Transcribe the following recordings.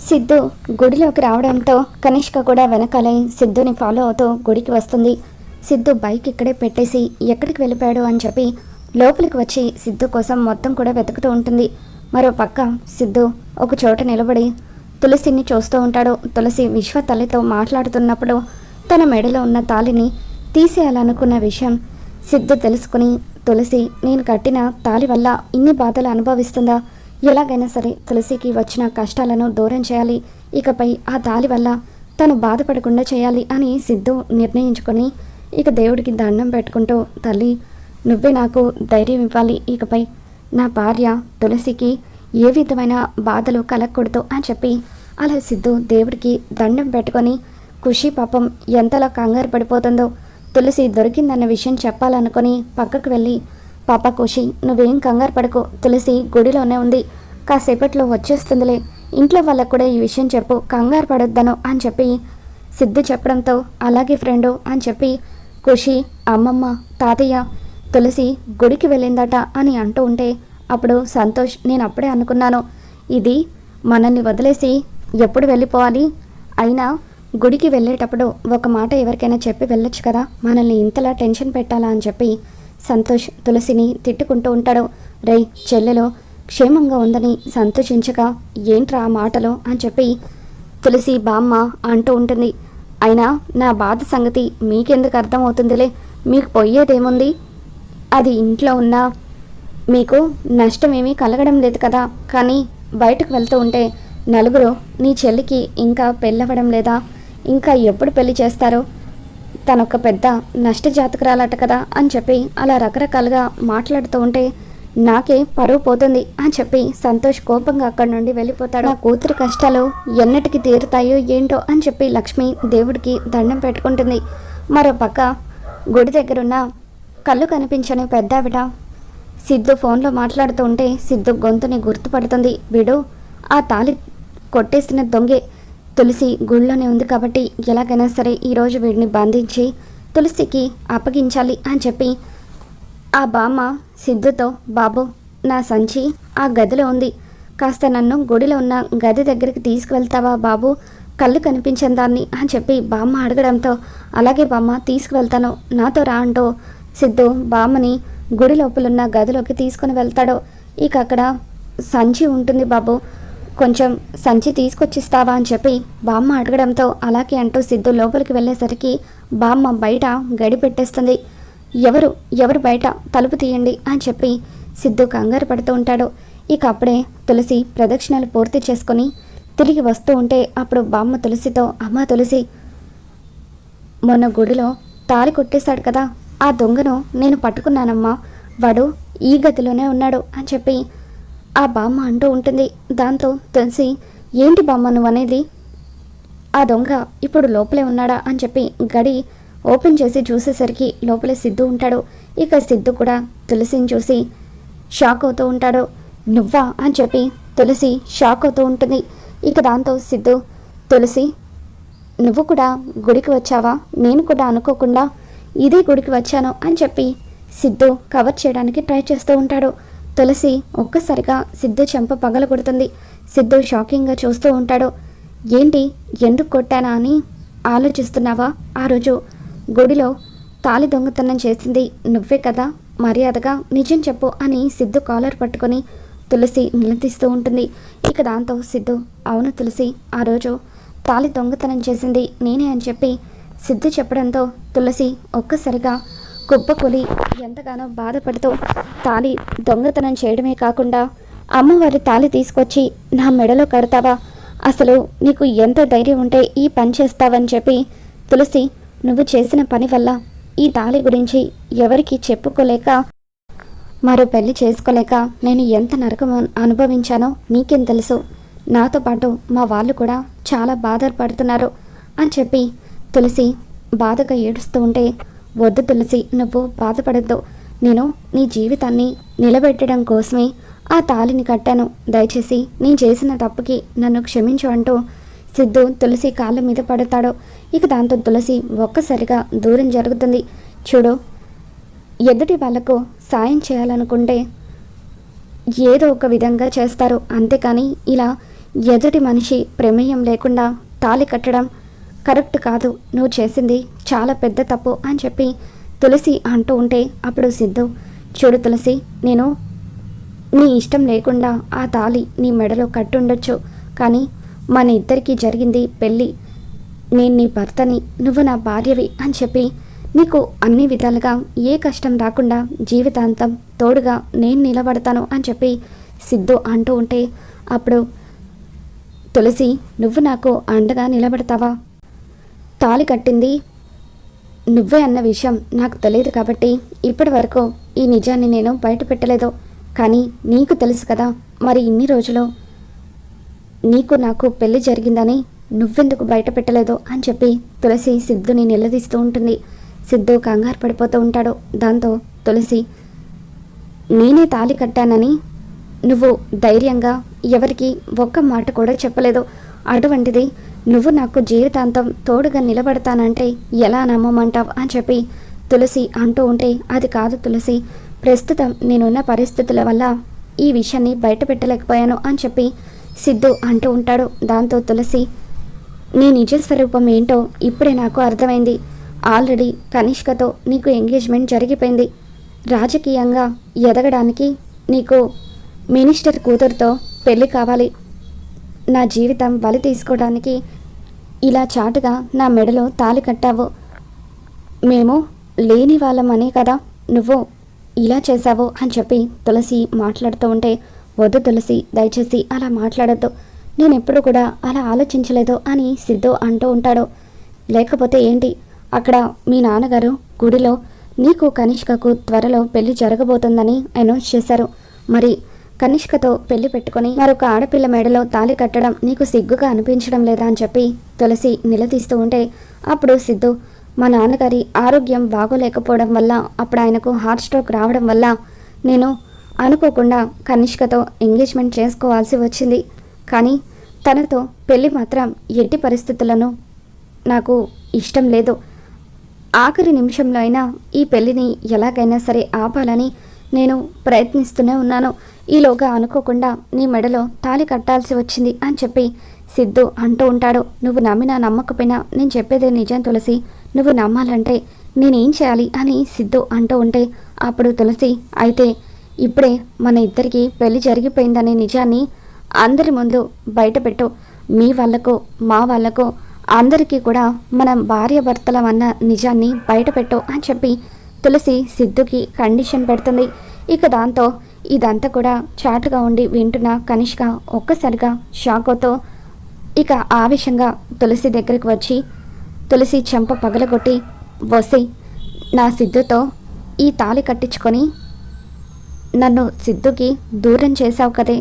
సిద్ధు గుడిలోకి రావడంతో కనిష్క కూడా వెనకాలే సిద్ధుని ఫాలో అవుతూ గుడికి వస్తుంది. సిద్ధు బైక్ ఇక్కడే పెట్టేసి ఎక్కడికి వెళ్ళిపోయాడు అని చెప్పి లోపలికి వచ్చి సిద్ధు కోసం మొత్తం కూడా వెతుకుతూ ఉంటుంది. మరో పక్క సిద్ధు ఒక చోట నిలబడి తులసిని చూస్తూ ఉంటాడు. తులసి విశ్వ తల్లితో మాట్లాడుతున్నప్పుడు తన మెడలో ఉన్న తాలిని తీసేయాలనుకున్న విషయం సిద్ధు తెలుసుకుని తులసి నేను కట్టిన తాలి వల్ల ఇన్ని బాధలు అనుభవిస్తుందా? ఎలాగైనా సరే తులసికి వచ్చిన కష్టాలను దూరం చేయాలి. ఇకపై ఆ తాలి వల్ల తను బాధపడకుండా చేయాలి అని సిద్ధు నిర్ణయించుకొని ఇక దేవుడికి దండం పెట్టుకుంటూ తల్లి నువ్వే నాకు ధైర్యం ఇవ్వాలి. ఇకపై నా భార్య తులసికి ఏ విధమైన బాధలు కలగకూడదు అని చెప్పి అలా సిద్ధు దేవుడికి దండం పెట్టుకొని ఖుషి పాపం ఎంతలా కంగారు పడిపోతుందో. తులసి దొరికిందన్న విషయం చెప్పాలనుకొని పక్కకు వెళ్ళి పాప ఖుషి నువ్వేం కంగారు పడకు. తులసి గుడిలోనే ఉంది. కాసేపట్లో వచ్చేస్తుందిలే. ఇంట్లో వాళ్ళకు కూడా ఈ విషయం చెప్పు. కంగారు పడొద్దను అని చెప్పి సిద్ధు చెప్పడంతో అలాగే ఫ్రెండు అని చెప్పి ఖుషి అమ్మమ్మ తాతయ్య తులసి గుడికి వెళ్ళిందట అని అంటూ ఉంటే అప్పుడు సంతోష్ నేను అప్పుడే అనుకున్నాను. ఇది మనల్ని వదిలేసి ఎప్పుడు వెళ్ళిపోవాలి? అయినా గుడికి వెళ్ళేటప్పుడు ఒక మాట ఎవరికైనా చెప్పి వెళ్ళొచ్చు కదా? మనల్ని ఇంతలా టెన్షన్ పెట్టాలా అని చెప్పి సంతోష్ తులసిని తిట్టుకుంటూ ఉంటాడు. రేయ్ చెల్లెలో క్షేమంగా ఉందని సంతోషించగా ఏంట్రా ఆ మాటలు అని చెప్పి తులసి బామ్మ అంటూ ఉంటుంది. అయినా నా బాధ సంగతి మీకెందుకు అర్థమవుతుందిలే? మీకు పోయేదేముంది? అది ఇంట్లో ఉన్నా మీకు నష్టమేమీ కలగడం లేదు కదా. కానీ బయటకు వెళ్తూ ఉంటే నలుగురు నీ చెల్లికి ఇంకా పెళ్ళవడం లేదా? ఇంకా ఎప్పుడు పెళ్ళి చేస్తారో? తనొక పెద్ద నష్టజాతకురాలట కదా అని చెప్పి అలా రకరకాలుగా మాట్లాడుతూ ఉంటే నాకే పరువు పోతుంది అని చెప్పి సంతోష్ కోపంగా అక్కడి నుండి వెళ్ళిపోతాడు. ఆ కూతురి కష్టాలు ఎన్నటికి తీరుతాయో ఏంటో అని చెప్పి లక్ష్మి దేవుడికి దండం పెట్టుకుంటుంది. మరో పక్క గుడి దగ్గరున్న కళ్ళు కనిపించని పెద్దావిడ సిద్ధు ఫోన్లో మాట్లాడుతూ ఉంటే సిద్ధు గొంతుని గుర్తుపడుతుంది. వీడు ఆ తాలి కొట్టేసిన దొంగే. తులసి గుళ్ళోనే ఉంది కాబట్టి ఎలాగైనా సరే ఈరోజు వీడిని బంధించి తులసికి అప్పగించాలి అని చెప్పి ఆ బామ్మ సిద్ధుతో బాబు నా సంచి ఆ గదిలో ఉంది. కాస్త నన్ను గుడిలో ఉన్న గది దగ్గరికి తీసుకువెళ్తావా బాబు? కళ్ళు కనిపించని దాన్ని అని చెప్పి బామ్మ అడగడంతో అలాగే బామ్మ తీసుకువెళ్తాను. నాతో రా అంటూ సిద్ధు బామ్మని గుడి లోపలున్న గదిలోకి తీసుకుని వెళ్తాడు. ఇక అక్కడ సంచి ఉంటుంది బాబు. కొంచెం సంచి తీసుకొచ్చిస్తావా అని చెప్పి బామ్మ అడగడంతో అలాగే అంటూ సిద్ధు లోపలికి వెళ్ళేసరికి బామ్మ బయట గడి పెట్టేస్తుంది. ఎవరు ఎవరు బయట? తలుపు తీయండి అని చెప్పి సిద్ధు కంగారు పడుతూ ఉంటాడు. ఇక అప్పుడే తులసి ప్రదక్షిణలు పూర్తి చేసుకొని తిరిగి వస్తూ ఉంటే అప్పుడు బామ్మ తులసితో అమ్మ తులసి మొన్న గుడిలో తాలి కొట్టేశాడు కదా ఆ దొంగను నేను పట్టుకున్నానమ్మా. వాడు ఈ గదిలోనే ఉన్నాడు అని చెప్పి ఆ బామ్మ అంటూ ఉంటుంది. దాంతో తులసి ఏంటి బామ్మ నువ్వు అనేది? ఆ దొంగ ఇప్పుడు లోపలే ఉన్నాడా అని చెప్పి గడి ఓపెన్ చేసి చూసేసరికి లోపలే సిద్ధు ఉంటాడు. ఇక సిద్ధు కూడా తులసిని చూసి షాక్ అవుతూ ఉంటాడు. నువ్వా? అని చెప్పి తులసి షాక్ అవుతూ ఉంటుంది. ఇక దాంతో సిద్ధు తులసి నువ్వు కూడా గుడికి వచ్చావా? నేను కూడా అనుకోకుండా ఇదే గుడికి వచ్చాను అని చెప్పి సిద్ధు కవర్ చేయడానికి ట్రై చేస్తూ ఉంటాడు. తులసి ఒక్కసారిగా సిద్ధు చెంప పగలగొడుతుంది. సిద్ధు షాకింగ్గా చూస్తూ ఉంటాడు. ఏంటి? ఎందుకు కొట్టానా అని ఆలోచిస్తున్నావా? ఆ రోజు గుడిలో తాలి దొంగతనం చేసింది నువ్వే కదా? మర్యాదగా నిజం చెప్పు అని సిద్ధు కాలర్ పట్టుకొని తులసి నిలదీస్తూ ఉంటుంది. ఇక దాంతో సిద్ధు అవును తులసి ఆ రోజు తాలి దొంగతనం చేసింది నేనే అని చెప్పి సిద్ధు చెప్పడంతో తులసి ఒక్కసారిగా కుప్పకూలి ఎంతగానో బాధపడుతూ తాలి దొంగతనం చేయడమే కాకుండా అమ్మవారి తాలి తీసుకొచ్చి నా మెడలో కడతావా? అసలు నీకు ఎంత ధైర్యం ఉంటే ఈ పని చేస్తావని చెప్పి తులసి నువ్వు చేసిన పని వల్ల ఈ తాళి గురించి ఎవరికి చెప్పుకోలేక మరో పెళ్ళి చేసుకోలేక నేను ఎంత నరకం అనుభవించానో నీకేం తెలుసు. నాతో పాటు మా వాళ్ళు కూడా చాలా బాధపడుతున్నారు అని చెప్పి తులసి బాధగా ఏడుస్తూ ఉంటే వద్దు తులసి నువ్వు బాధపడద్దు. నేను నీ జీవితాన్ని నిలబెట్టడం కోసమే ఆ తాళిని కట్టాను. దయచేసి నేను చేసిన తప్పుకి నన్ను క్షమించు అంటూ సిద్ధు తులసి కాళ్ళ మీద పడతాడు. ఇక దాంతో తులసి ఒక్కసారిగా దూరం జరుగుతుంది. చూడు ఎదుటి వాళ్ళకు సాయం చేయాలనుకుంటే ఏదో ఒక విధంగా చేస్తారు. అంతేకాని ఇలా ఎదుటి మనిషి ప్రమేయం లేకుండా తాళి కట్టడం కరెక్ట్ కాదు. నువ్వు చేసింది చాలా పెద్ద తప్పు అని చెప్పి తులసి అంటూ ఉంటే అప్పుడు సిద్ధు చూడు తులసి నేను నీ ఇష్టం లేకుండా ఆ తాళి నీ మెడలో కట్టుండొచ్చు కానీ మన ఇద్దరికీ జరిగింది పెళ్ళి. నేను నీ భర్తని నువ్వు నా భార్యవి అని చెప్పి నీకు అన్ని విధాలుగా ఏ కష్టం రాకుండా జీవితాంతం తోడుగా నేను నిలబడతాను అని చెప్పి సిద్ధు అంటూ ఉంటే అప్పుడు తులసి నువ్వు నాకు అండగా నిలబడతావా? తాళి కట్టింది నువ్వే అన్న విషయం నాకు తెలియదు కాబట్టి ఇప్పటి వరకు ఈ నిజాన్ని నేను బయట పెట్టలేదు. కానీ నీకు తెలుసు కదా మరి ఇన్ని రోజులు నీకు నాకు పెళ్ళి జరిగిందని నువ్వెందుకు బయట పెట్టలేదు అని చెప్పి తులసి సిద్ధుని నిలదీస్తూ ఉంటుంది. సిద్ధు కంగారు పడిపోతూ ఉంటాడు. దాంతో తులసి నేనే తాళి కట్టానని నువ్వు ధైర్యంగా ఎవరికి ఒక్క మాట కూడా చెప్పలేదు. అటువంటిది నువ్వు నాకు జీవితాంతం తోడుగా నిలబడతానంటే ఎలా నమ్మమంటావు అని చెప్పి తులసి అంటూ ఉంటే అది కాదు తులసి ప్రస్తుతం నేనున్న పరిస్థితుల వల్ల ఈ విషయాన్ని బయట పెట్టలేకపోయాను అని చెప్పి సిద్ధు అంటూ ఉంటాడు. దాంతో తులసి నీ నిజ స్వరూపం ఏంటో ఇప్పుడే నాకు అర్థమైంది. ఆల్రెడీ కనిష్కతో నీకు ఎంగేజ్మెంట్ జరిగిపోయింది. రాజకీయంగా ఎదగడానికి నీకు మినిస్టర్ కూతురుతో పెళ్ళి కావాలి. నా జీవితం బలి తీసుకోవడానికి ఇలా చాటుగా నా మెడలో తాలి కట్టావు. మేము లేని వాళ్ళమనే కదా నువ్వు ఇలా చేశావు అని చెప్పి తులసి మాట్లాడుతూ ఉంటే వద్దు తులసి దయచేసి అలా మాట్లాడద్దు. నేను ఎప్పుడు కూడా అలా ఆలోచించలేదు అని సిద్ధు అంటూ ఉంటాడు. లేకపోతే ఏంటి? అక్కడ మీ నాన్నగారు గుడిలో నీకు కనిష్కకు త్వరలో పెళ్ళి జరగబోతుందని అనౌన్స్ చేశారు. మరి కనిష్కతో పెళ్ళి పెట్టుకొని మరొక ఆడపిల్ల మెడలో తాళి కట్టడం నీకు సిగ్గుగా అనిపించడం లేదా అని చెప్పి తులసి నిలదీస్తూ ఉంటే అప్పుడు సిద్ధు మా నాన్నగారి ఆరోగ్యం బాగోలేకపోవడం వల్ల అప్పుడు ఆయనకు హార్ట్ స్ట్రోక్ రావడం వల్ల నేను అనుకోకుండా కనిష్కతో ఎంగేజ్మెంట్ చేసుకోవాల్సి వచ్చింది. కానీ తనతో పెళ్ళి మాత్రం ఎట్టి పరిస్థితులను నాకు ఇష్టం లేదు. ఆఖరి నిమిషంలో అయినా ఈ పెళ్ళిని ఎలాగైనా సరే ఆపాలని నేను ప్రయత్నిస్తూనే ఉన్నాను. ఈలోగా అనుకోకుండా నీ మెడలో తాళి కట్టాల్సి వచ్చింది అని చెప్పి సిద్ధు అంటూ ఉంటాడు. నువ్వు నమ్మినా నమ్మకపోయినా నేను చెప్పేదే నిజం తులసి. నువ్వు నమ్మాలంటే నేనేం చేయాలి అని సిద్ధు అంటూ ఉంటే అప్పుడు తులసి అయితే ఇప్పుడే మన ఇద్దరికి పెళ్ళి జరిగిపోయిందనే నిజాన్ని అందరి ముందు బయటపెట్టు. మీ వాళ్ళకు మా వాళ్ళకు అందరికీ కూడా మనం భార్యభర్తలం అన్న నిజాన్ని బయటపెట్టు అని చెప్పి తులసి సిద్ధుకి కండిషన్ పెడుతుంది. ఇక దాంతో ఇదంతా కూడా చాటుగా ఉండి వింటున్న కనిష్క ఒక్కసారిగా షాకోతో ఇక ఆవేశంగా తులసి దగ్గరికి వచ్చి తులసి చెంప పగలగొట్టి వసి నా సిద్ధుతో ఈ తాళి కట్టించుకొని నన్ను సిద్ధుకి దూరం చేశావు కదే.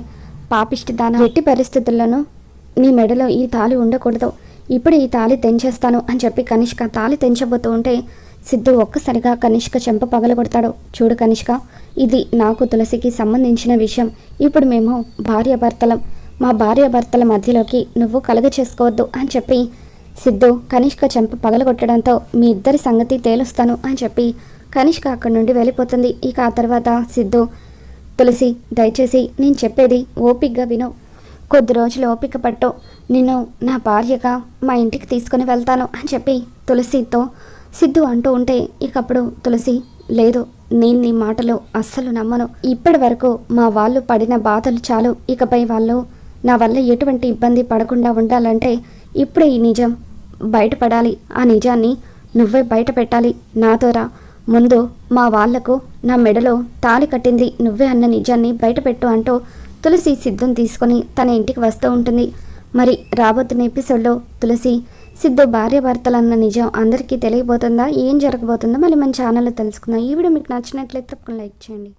పాపిష్టి దాన ఎట్టి పరిస్థితుల్లోనూ నీ మెడలో ఈ తాళి ఉండకూడదు. ఇప్పుడు ఈ తాళి తెంచేస్తాను అని చెప్పి కనిష్క తాళి తెంచబోతూ ఉంటే సిద్ధు ఒక్కసారిగా కనిష్క చెంప పగలగొడతాడు. చూడు కనిష్క ఇది నాకు తులసికి సంబంధించిన విషయం. ఇప్పుడు మేము భార్యాభర్తలం. మా భార్యాభర్తల మధ్యలోకి నువ్వు కలుగ చేసుకోవద్దు అని చెప్పి సిద్ధు కనిష్క చెంప పగలగొట్టడంతో మీ ఇద్దరి సంగతి తేలుస్తాను అని చెప్పి కనిష్క అక్కడి నుండి వెళ్ళిపోతుంది. ఇక ఆ తర్వాత సిద్ధు తులసి దయచేసి నేను చెప్పేది ఓపిగ్గా విను. కొద్ది రోజులు ఓపిక పట్టు. నిన్ను నా భార్యగా మా ఇంటికి తీసుకుని వెళ్తాను అని చెప్పి తులసితో సిద్ధు అంటూ ఉంటే ఇకప్పుడు తులసి లేదు నేను నీ మాటలు అస్సలు నమ్మను. ఇప్పటి వరకు మా వాళ్ళు పడిన బాధలు చాలు. ఇకపై వాళ్ళు నా వల్ల ఎటువంటి ఇబ్బంది పడకుండా ఉండాలంటే ఇప్పుడే ఈ నిజం బయటపడాలి. ఆ నిజాన్ని నువ్వే బయట పెట్టాలి నాతోరా ముందు మా వాళ్ళకు నా మెడలో తాళి కట్టింది నువ్వే అన్న నిజాన్ని బయటపెట్టు అంటూ తులసి సిద్ధం తీసుకొని తన ఇంటికి వస్తూ ఉంటుంది. మరి రాబోతున్న ఎపిసోడ్లో తులసి సిద్ధు అన్న నిజం అందరికీ తెలియబోతుందా? ఏం జరగబోతుందో మళ్ళీ మన ఛానల్లో తెలుసుకుందాం. ఈ వీడియో మీకు నచ్చినట్లయితే తప్పకుండా లైక్ చేయండి.